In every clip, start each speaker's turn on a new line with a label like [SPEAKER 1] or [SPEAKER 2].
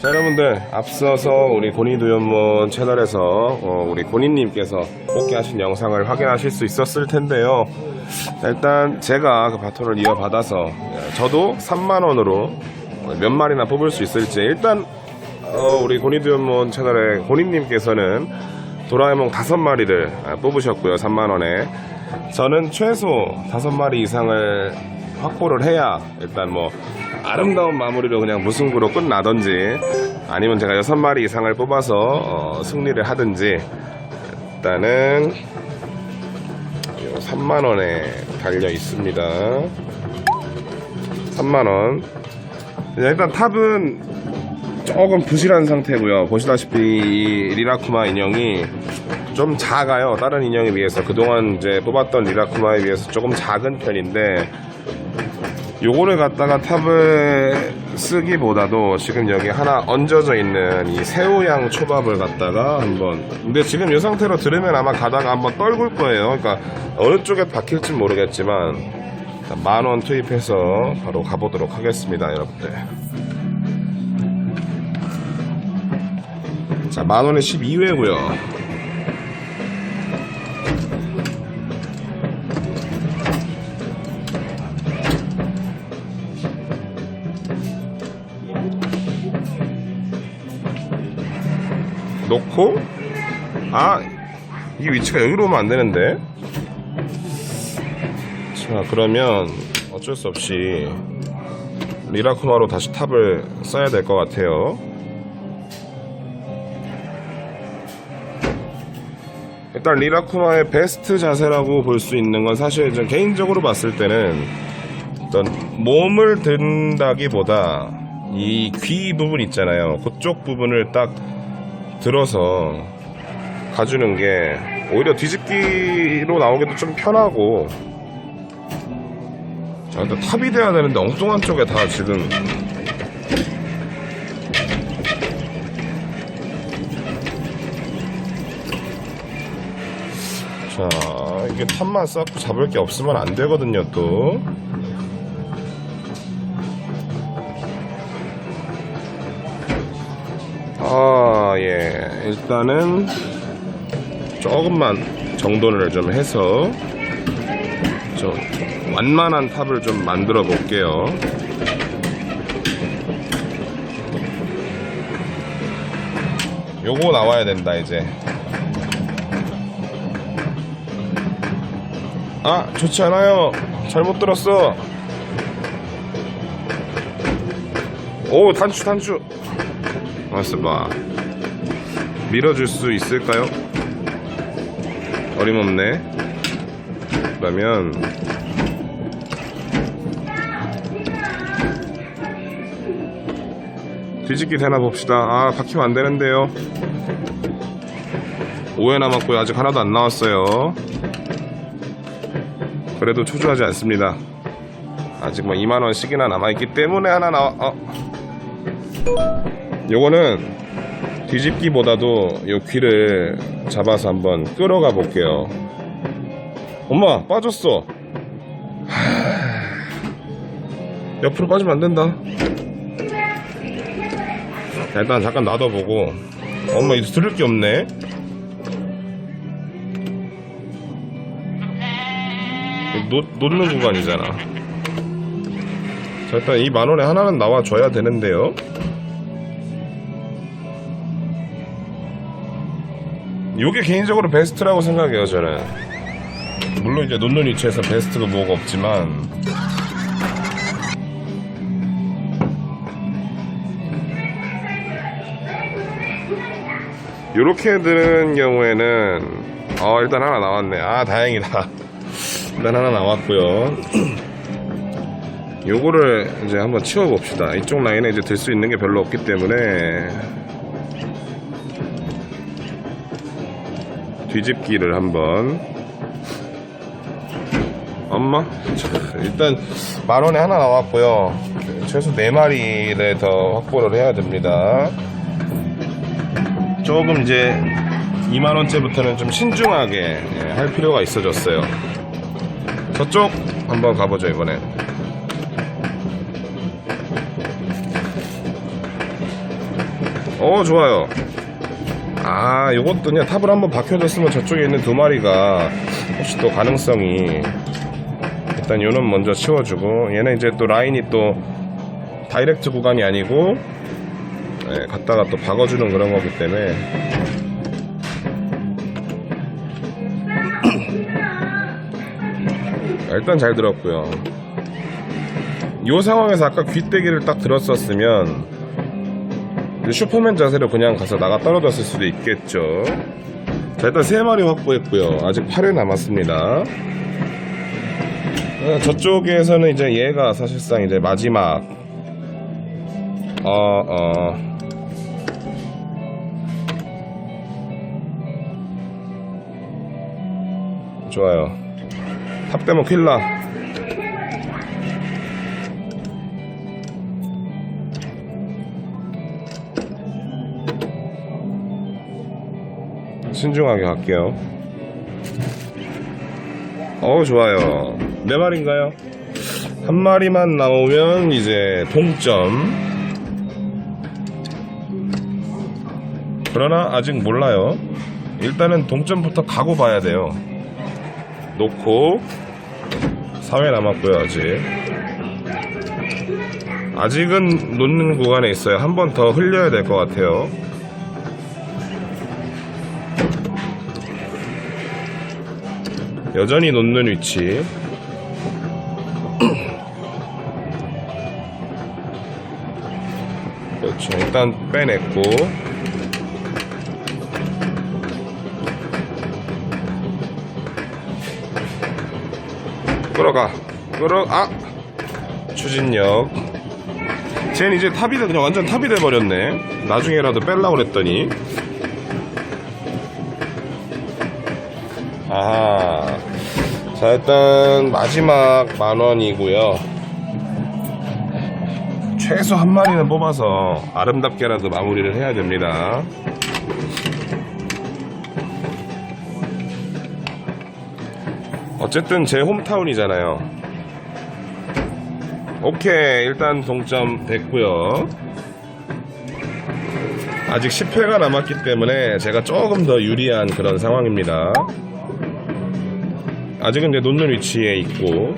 [SPEAKER 1] 자 여러분들 앞서서 우리 고니두연문 채널에서 어, 우리 고니님께서 뽑기하신 영상을 확인하실 수 있었을 텐데요. 일단 제가 그 바톤을 이어받아서 예, 저도 3만원으로 몇 마리나 뽑을 수 있을지. 일단 어, 우리 고니두연문 채널의 고니님께서는 도라에몽 5마리를 뽑으셨고요 3만원에 저는 최소 5마리 이상을 확보를 해야 일단 뭐 아름다운 마무리로 그냥 무승부로 끝나든지 아니면 제가 여섯 마리 이상을 뽑아서 어, 승리를 하든지 일단은 3만 원에 달려 있습니다. 3만 원. 일단 탑은 조금 부실한 상태고요. 보시다시피 이 리라쿠마 인형이 좀 작아요. 다른 인형에 비해서 그동안 이제 뽑았던 리라쿠마에 비해서 조금 작은 편인데 요거를 갖다가 탑을 쓰기보다도 지금 여기 하나 얹어져 있는 이 새우양 초밥을 갖다가 한번 근데 지금 이 상태로 들으면 아마 가다가 한번 떨굴 거예요 그러니까 어느 쪽에 박힐지 모르겠지만 만 원 투입해서 바로 가보도록 하겠습니다 여러분들 자 만원에 12회고요. 놓고? 아이 위치가 여기로 오면 안 되는데. 자 그러면 어쩔 수 없이 리라쿠마로 다시 탑을 써야 될 것 같아요 일단 리라쿠마의 베스트 자세라고 볼 수 있는 건 사실 좀 개인적으로 봤을 때는 어떤 몸을 든다기보다 이 귀 부분 있잖아요. 그쪽 부분을 딱 들어서 가주는 게 오히려 뒤집기로 나오기도 좀 편하고. 자 일단 탑이 돼야 되는데 엉뚱한 쪽에 다 지금 이게 탑만 쌓고 잡을 게 없으면 안 되거든요 또 아, 예. 일단은 조금만 정돈을 좀 해서 좀 완만한 탑을 좀 만들어 볼게요. 요거 나와야 된다, 이제. 아, 좋지 않아요. 잘못 들었어. 오, 단추, 단추. 알았어 봐 밀어줄 수 있을까요? 어림없네 그러면 뒤집기 되나 봅시다 아 박히면 안 되는데요 5회 남았고요 아직 하나도 안 나왔어요 그래도 초조하지 않습니다 아직 뭐 2만원씩이나 남아있기 때문에 하나 나와 어. 요거는 뒤집기보다도 요 귀를 잡아서 한번 끌어가 볼게요. 엄마 빠졌어. 하... 옆으로 빠지면 안 된다. 자, 일단 잠깐 놔둬보고. 엄마 이거 들을 게 없네. 놓, 놓는 구간이잖아. 자, 일단 이 만원에 하나는 나와줘야 되는데요. 요게 개인적으로 베스트라고 생각해요 저는 물론 이제 논논 위치에서 베스트가 뭐가 없지만 요렇게 드는 경우에는 어 일단 하나 나왔네 아 다행이다 일단 하나 나왔고요. 요거를 이제 한번 치워 봅시다. 이쪽 라인에 이제 들 수 있는 게 별로 없기 때문에 뒤집기를 한번. 엄마? 자, 일단 만원에 하나 나왔고요. 최소 4마리를 더 확보를 해야 됩니다. 조금 이제 2만원째부터는 좀 신중하게 예, 할 필요가 있어졌어요. 저쪽 한번 가보죠, 이번엔. 어, 좋아요. 아, 요것도 그냥 탑을 한번 박혀줬으면 저쪽에 있는 두 마리가 혹시 또 가능성이 일단 요는 먼저 치워주고 얘는 이제 또 라인이 또 다이렉트 구간이 아니고 예, 갔다가 또 박아주는 그런 거기 때문에 일단 잘 들었고요. 이 상황에서 아까 귀때기를 딱 들었었으면 슈퍼맨 자세로 그냥 가서 나가 떨어졌을 수도 있겠죠. 자, 일단 세 마리 확보했고요. 아직 8회 남았습니다. 어, 저쪽에서는 이제 얘가 사실상 이제 마지막 어, 어. 좋아요. 탑대모 킬라. 신중하게 갈게요. 어, 좋아요. 네 마리인가요? 한 마리만 나오면 이제 동점. 그러나 아직 몰라요. 일단은 동점부터 가고 봐야 돼요. 놓고 4회 남았고요 아직. 아직은 놓는 구간에 있어요. 한 번 더 흘려야 될 것 같아요. 여전히 놓는 위치. 그렇죠. 일단 빼냈고 끌어가. 끌어 아! 추진력. 쟤는 이제 탑이 돼 그냥 완전 탑이 돼버렸네. 나중에라도 뺄라고 그랬더니. 아하. 자 일단 마지막 만원이고요. 최소 한 마리는 뽑아서 아름답게라도 마무리를 해야 됩니다 어쨌든 제 홈타운이잖아요. 오케이, 일단 동점 됐고요. 아직 10회가 남았기 때문에 제가 조금 더 유리한 그런 상황입니다. 아직은 내 놓는 위치에 있고.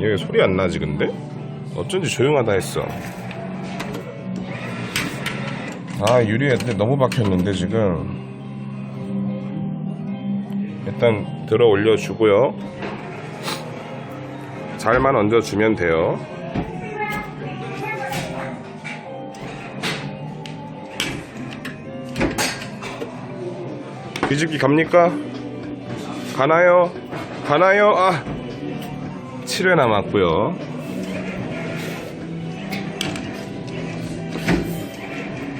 [SPEAKER 1] 여기 소리 안 나지 근데? 어쩐지 조용하다 했어. 아 유리 애들 너무 박혔는데 지금 일단 들어 올려 주고요 잘만 얹어 주면 돼요 뒤집기 갑니까? 가나요? 가나요? 아 7회 남았고요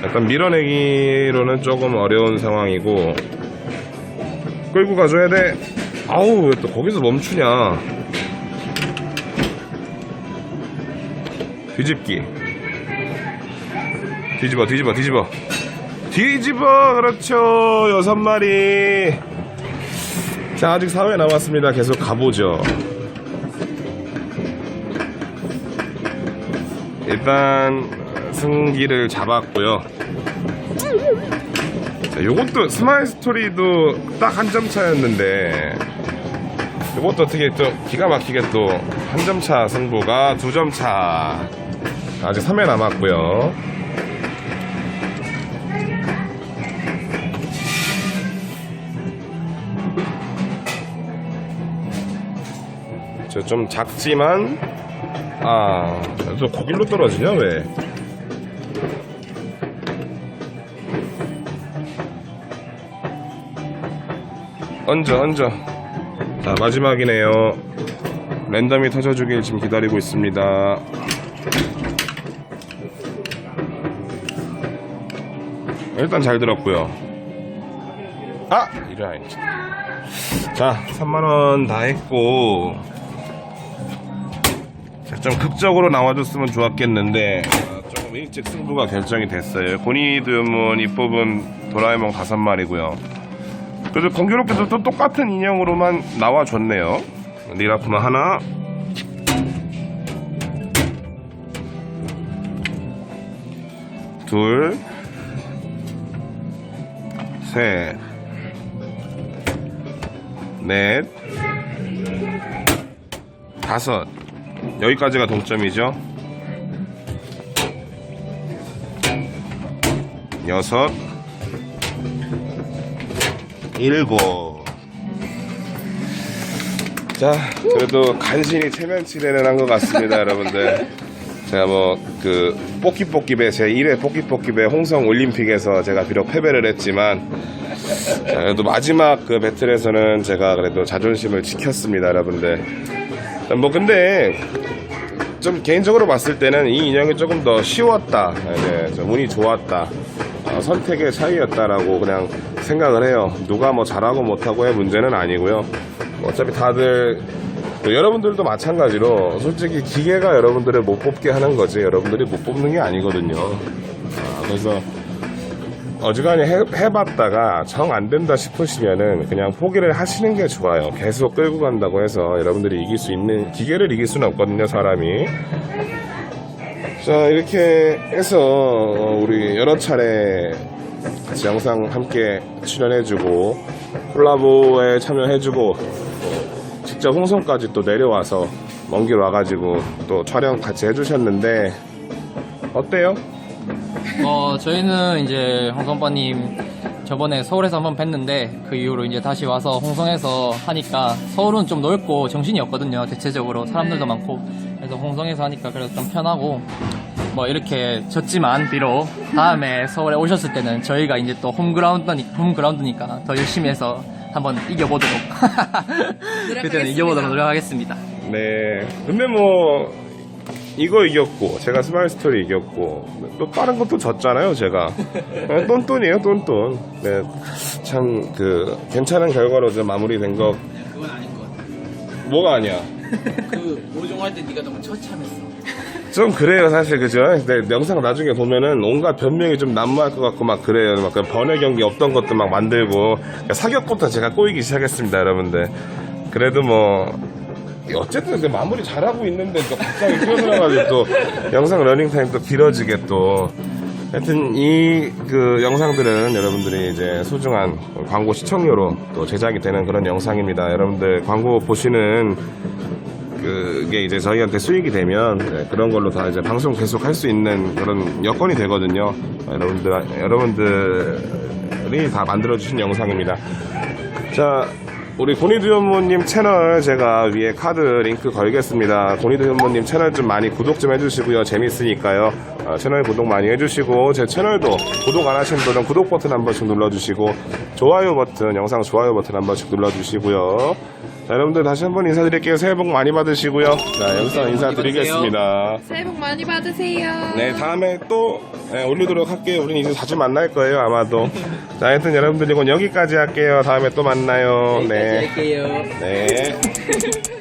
[SPEAKER 1] 약간 밀어내기로는 조금 어려운 상황이고 끌고 가줘야 돼. 아우 왜 또 거기서 멈추냐. 뒤집기. 뒤집어 뒤집어 뒤집어. 뒤집어! 그렇죠. 여섯 마리. 자 아직 4회 남았습니다. 계속 가보죠. 일단 승기를 잡았고요. 자, 요것도 스마일 스토리도 딱 한 점 차였는데 요것도 어떻게 또 기가 막히게 또 한 점 차 승부가 두 점 차. 아직 3회 남았고요. 저좀 작지만 아, 또 거길로 떨어지냐 왜? 얹어 얹어 자 마지막이네요 랜덤이 터져주길 지금 기다리고 있습니다 일단 잘 들었고요 아! 이런 자 3만원 다 했고 자, 좀 극적으로 나와줬으면 좋았겠는데 어, 조금 일찍 승부가 결정이 됐어요. 고니드문 입법은 도라에몽 다섯 마리고요. 그래도 공교롭게도 또 똑같은 인형으로만 나와줬네요. 리라쿠마 하나, 둘, 셋, 넷, 다섯. 여기까지가 동점이죠. 여섯, 일곱. 자, 그래도 간신히 체면치레는 한 것 같습니다, 여러분들. 제가 뭐, 그, 뽑기뽑기배, 제 1회 뽑기뽑기배 홍성 올림픽에서 제가 비록 패배를 했지만, 자, 그래도 마지막 그 배틀에서는 제가 그래도 자존심을 지켰습니다, 여러분들. 뭐, 근데, 좀 개인적으로 봤을 때는 이 인형이 조금 더 쉬웠다. 네, 좀 운이 좋았다. 어, 선택의 차이였다라고 그냥 생각을 해요. 누가 뭐 잘하고 못하고의 문제는 아니고요. 뭐 어차피 다들 또 여러분들도 마찬가지로 솔직히 기계가 여러분들을 못 뽑게 하는 거지 여러분들이 못 뽑는 게 아니거든요. 아, 그래서 어지간히 해, 해봤다가 정 안 된다 싶으시면은 그냥 포기를 하시는 게 좋아요. 계속 끌고 간다고 해서 여러분들이 이길 수 있는 기계를 이길 수는 없거든요, 사람이. 자 이렇게 해서 어, 우리 여러 차례 같이 영상 함께 출연해주고 콜라보에 참여해주고 또 직접 홍성까지 또 내려와서 먼 길 와가지고 또 촬영 같이 해주셨는데 어때요?
[SPEAKER 2] 어, 저희는 이제 홍성빠님 저번에 서울에서 한번 뵀는데 그 이후로 이제 다시 와서 홍성에서 하니까 서울은 좀 넓고 정신이 없거든요. 대체적으로 사람들도 많고 그래서 홍성에서 하니까 그래도 좀 편하고 뭐 이렇게 졌지만 비록 다음에 서울에 오셨을 때는 저희가 이제 또 홈그라운드니 홈그라운드니까 더 열심히 해서 한번 이겨보도록 그때는 이겨보도록 노력하겠습니다.
[SPEAKER 1] 네. 근데 뭐 이거 이겼고 제가 스마일 스토리 이겼고 또 다른 것도 졌잖아요 제가 네, 똔똔이에요 똔똔 네, 참 그 괜찮은 결과로 좀 마무리된
[SPEAKER 3] 것.
[SPEAKER 1] 뭐가 아니야?
[SPEAKER 3] 그 오종할 때 네가 너무 처참했어.
[SPEAKER 1] 좀 그래요 사실 그죠? 네, 영상 나중에 보면은 온갖 변명이 좀 난무할 것 같고 막 그래요. 막 그 번외 경기 없던 것도 막 만들고. 그러니까 사격부터 제가 꼬이기 시작했습니다 여러분들. 그래도 뭐 어쨌든 그 마무리 잘하고 있는데 또 갑자기 뛰어들어가지고 또 영상 러닝타임 또 길어지게 또 하여튼 이 그 영상들은 여러분들이 이제 소중한 광고 시청료로 또 제작이 되는 그런 영상입니다 여러분들 광고 보시는 그게 이제 저희한테 수익이 되면 네, 그런 걸로 다 이제 방송 계속 할 수 있는 그런 여건이 되거든요. 여러분들 여러분들이 다 만들어 주신 영상입니다. 자. 우리 고니드 현모님 채널 제가 위에 카드 링크 걸겠습니다. 고니드 현모님 채널 좀 많이 구독 좀 해주시고요. 재밌으니까요. 어, 채널 구독 많이 해주시고 제 채널도 구독 안 하신 분은 구독 버튼 한 번씩 눌러주시고 좋아요 버튼, 영상 좋아요 버튼 한 번씩 눌러주시고요. 자, 여러분들 다시 한번 인사드릴게요. 새해 복 많이 받으시고요. 자, 영상 인사드리겠습니다.
[SPEAKER 4] 새해 복 많이 받으세요.
[SPEAKER 1] 네, 다음에 또 네, 올리도록 할게요. 우린 이제 자주 만날 거예요, 아마도. 자, 하여튼 여러분들 이건 여기까지 할게요. 다음에 또 만나요. 네.
[SPEAKER 3] 할게요.
[SPEAKER 1] 네.